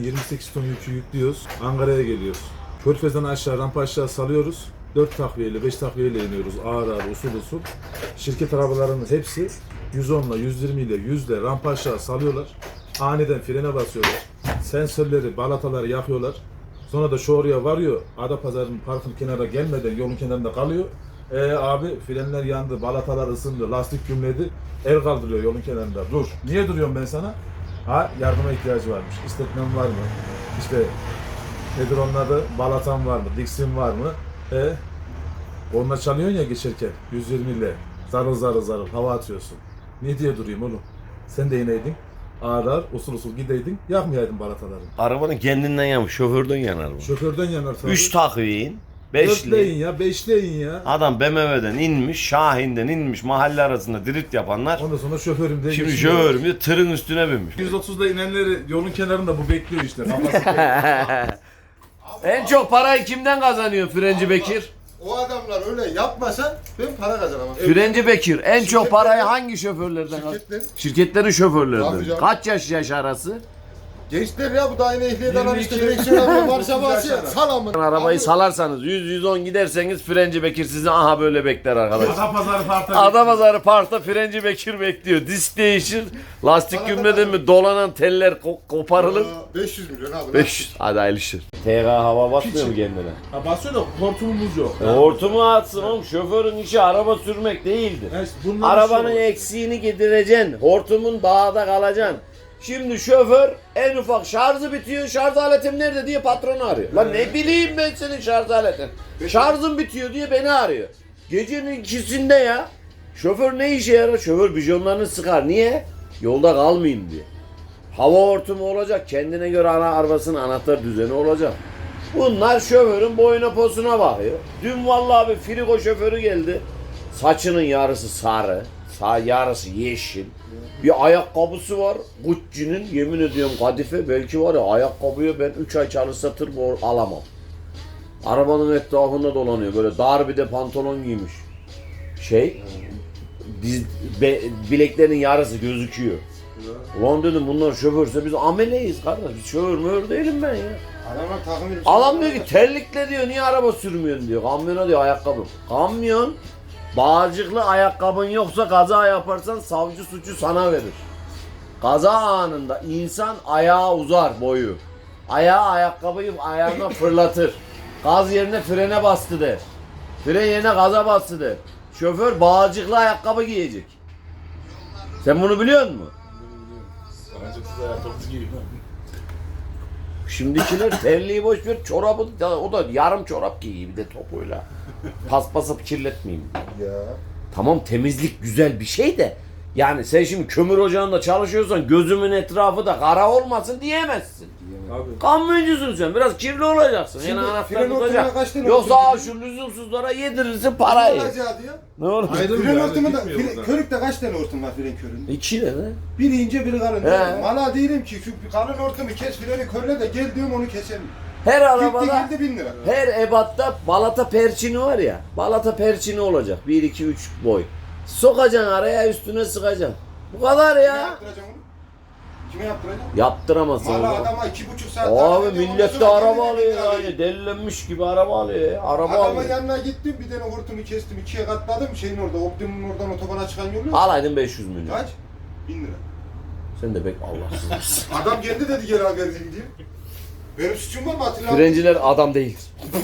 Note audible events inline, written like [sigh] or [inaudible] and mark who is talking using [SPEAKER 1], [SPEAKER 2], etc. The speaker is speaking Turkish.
[SPEAKER 1] 28 ton yükü yüklüyoruz. Ankara'ya geliyoruz. Körfez'den aşağı rampa aşağı salıyoruz. 4 takviyeyle 5 takviyeyle iniyoruz ağır ağır usul usul. Şirket arabalarının hepsi 110 ile 120 ile 100 ile rampa aşağı salıyorlar. Aniden frene basıyorlar. Sensörleri, balataları yakıyorlar. Sonra da şu oraya varıyor. Adapazarı'nın parkın kenara gelmeden yolun kenarında kalıyor. E abi frenler yandı, balatalar ısındı, lastik gümledi. El kaldırıyor yolun kenarında. Dur. Niye duruyorum ben sana? Ha yardıma ihtiyacı varmış. İstetmem var mı? İşte nedir onun adı? Balatan var mı? Dixin var mı? E onunla çalıyorsun ya geçerken 120 ile zarıl zarıl zarıl hava atıyorsun. Ne diye durayım oğlum? Sen de ineydin. Ağır ağır usul usul gideydin. Yakmayaydın balataları.
[SPEAKER 2] Arabanın kendinden yanmış. Şoförden yanar bu.
[SPEAKER 1] Şoförden yanar tabii.
[SPEAKER 2] 3 takviyeyin.
[SPEAKER 1] Dörtleyin
[SPEAKER 2] Beşli.
[SPEAKER 1] ya, beşleyin ya.
[SPEAKER 2] Adam BMW'den inmiş, Şahin'den inmiş, mahalle arasında drift yapanlar.
[SPEAKER 1] Ondan sonra şoförüm de
[SPEAKER 2] Şimdi
[SPEAKER 1] geçiyor.
[SPEAKER 2] şoförüm de tırın üstüne binmiş.
[SPEAKER 1] 130'da inenleri yolun kenarında bu bekliyor işte. Kafası [laughs]
[SPEAKER 2] en çok parayı kimden kazanıyor Frenci Bekir?
[SPEAKER 3] O adamlar öyle yapmasa ben para kazanamam.
[SPEAKER 2] Frenci Bekir en çok parayı hangi şoförlerden kazanıyor?
[SPEAKER 3] Şirketler.
[SPEAKER 2] Şirketlerin
[SPEAKER 3] Tabii
[SPEAKER 2] şoförlerinden.
[SPEAKER 3] canım.
[SPEAKER 2] Kaç yaş yaş arası?
[SPEAKER 3] Gençler ya bu da aynı ehliyet alan
[SPEAKER 1] 22,
[SPEAKER 3] işte direksiyon alıyor varsa
[SPEAKER 1] 30
[SPEAKER 3] varsa
[SPEAKER 1] yaşında.
[SPEAKER 3] sal amına.
[SPEAKER 2] Arabayı salarsanız 100-110 giderseniz Frenci Bekir sizi aha böyle bekler arkadaşlar.
[SPEAKER 1] Ada pazarı parta.
[SPEAKER 2] Adamazarı parkta Frenci Bekir bekliyor. Disk değişir. Lastik gümleden mi dolanan teller ko- koparılır.
[SPEAKER 3] Aa, 500 milyon abi.
[SPEAKER 2] 500. Hadi ayrılışır. TK hava basmıyor mu kendine?
[SPEAKER 1] Ha basıyor da hortumumuz yok.
[SPEAKER 2] E, hortumu atsın oğlum. Şoförün işi araba sürmek
[SPEAKER 1] işte bunlar
[SPEAKER 2] Arabanın eksiğini gidereceksin. Hortumun dağda kalacaksın. Şimdi şoför en ufak şarjı bitiyor. Şarj aletim nerede diye patronu arıyor. Lan ne bileyim ben senin şarj aletin. Şarjın bitiyor diye beni arıyor. Gecenin ikisinde ya. Şoför ne işe yarar? Şoför bijonlarını sıkar. Niye? Yolda kalmayayım diye. Hava hortumu olacak. Kendine göre ana arabasının anahtar düzeni olacak. Bunlar şoförün boyuna posuna bakıyor. Dün vallahi bir frigo şoförü geldi. Saçının yarısı sarı, sağ yarısı yeşil. Bir ayakkabısı var. Gucci'nin yemin ediyorum kadife belki var ya ayakkabıyı ben 3 ay çalışsa tır bor- alamam. Arabanın etrafında dolanıyor böyle dar bir de pantolon giymiş. Şey diz, be- bileklerin yarısı gözüküyor. Ulan dedim bunlar şoförse biz ameleyiz kardeş. Biz şoför mühür değilim ben ya.
[SPEAKER 3] Adamlar takım.
[SPEAKER 2] Adam diyor ki terlikle diyor niye araba sürmüyorsun diyor. Kamyona diyor ayakkabı. Kamyon bağcıklı ayakkabın yoksa kaza yaparsan savcı suçu sana verir. Kaza anında insan ayağı uzar boyu. Ayağı ayakkabıyı ayağına [laughs] fırlatır. Gaz yerine frene bastı der. Fren yerine gaza bastı der. Şoför bağcıklı ayakkabı giyecek. Sen bunu biliyor musun?
[SPEAKER 1] Arancıksız ayakkabısı giyiyor.
[SPEAKER 2] Şimdikiler terliği boş ver çorabı da, o da yarım çorap giyiyor bir de topuyla. Paspasıp kirletmeyeyim.
[SPEAKER 3] Ya.
[SPEAKER 2] Tamam temizlik güzel bir şey de yani sen şimdi kömür ocağında çalışıyorsan gözümün etrafı da kara olmasın diyemezsin.
[SPEAKER 1] Abi
[SPEAKER 2] Kamyoncusun sen biraz kirli olacaksın.
[SPEAKER 3] Şimdi
[SPEAKER 2] yani anahtar
[SPEAKER 3] fren
[SPEAKER 2] tutacak.
[SPEAKER 3] hortumuna kaç tane
[SPEAKER 2] Yoksa
[SPEAKER 3] hortum
[SPEAKER 2] al şu lüzumsuzlara yedirirsin parayı.
[SPEAKER 3] Olacağı diyor.
[SPEAKER 2] Ne olur?
[SPEAKER 1] Ayrı
[SPEAKER 3] Fren
[SPEAKER 1] mı
[SPEAKER 3] hortumu da,
[SPEAKER 1] Gitmiyor
[SPEAKER 3] fren-
[SPEAKER 1] buradan.
[SPEAKER 3] körükte kaç tane hortum var fren köründe?
[SPEAKER 2] İki tane.
[SPEAKER 3] Biri ince biri kalın.
[SPEAKER 2] He.
[SPEAKER 3] Mala değilim ki şu kalın hortumu kes freni körle de gel diyorum onu keselim.
[SPEAKER 2] Her
[SPEAKER 3] Gitti
[SPEAKER 2] arabada
[SPEAKER 3] geldi bin lira.
[SPEAKER 2] her ebatta balata perçini var ya. Balata perçini olacak. 1 2 3 boy. Sokacaksın araya üstüne sıkacaksın. Bu kadar
[SPEAKER 3] Kime
[SPEAKER 2] ya.
[SPEAKER 3] yaptıracağım onu? Kime yaptıracağım?
[SPEAKER 2] Yaptıramazsın.
[SPEAKER 3] Valla adama iki buçuk saat
[SPEAKER 2] Abi millet de araba alıyor yani. Delilenmiş gibi araba alıyor ya. Araba
[SPEAKER 3] Adamın
[SPEAKER 2] alıyor.
[SPEAKER 3] yanına gittim bir tane hortumu kestim ikiye katladım şeyin orada Optimum'un oradan otobana çıkan yolu.
[SPEAKER 2] Alaydın 500 milyon.
[SPEAKER 3] Kaç? Bin lira.
[SPEAKER 2] Sen de pek Allahsızsın. [laughs]
[SPEAKER 3] Adam geldi dedi gel haber diye. Benim suçum var mı Atilla? abi?
[SPEAKER 2] Frenciler adam değil. [laughs]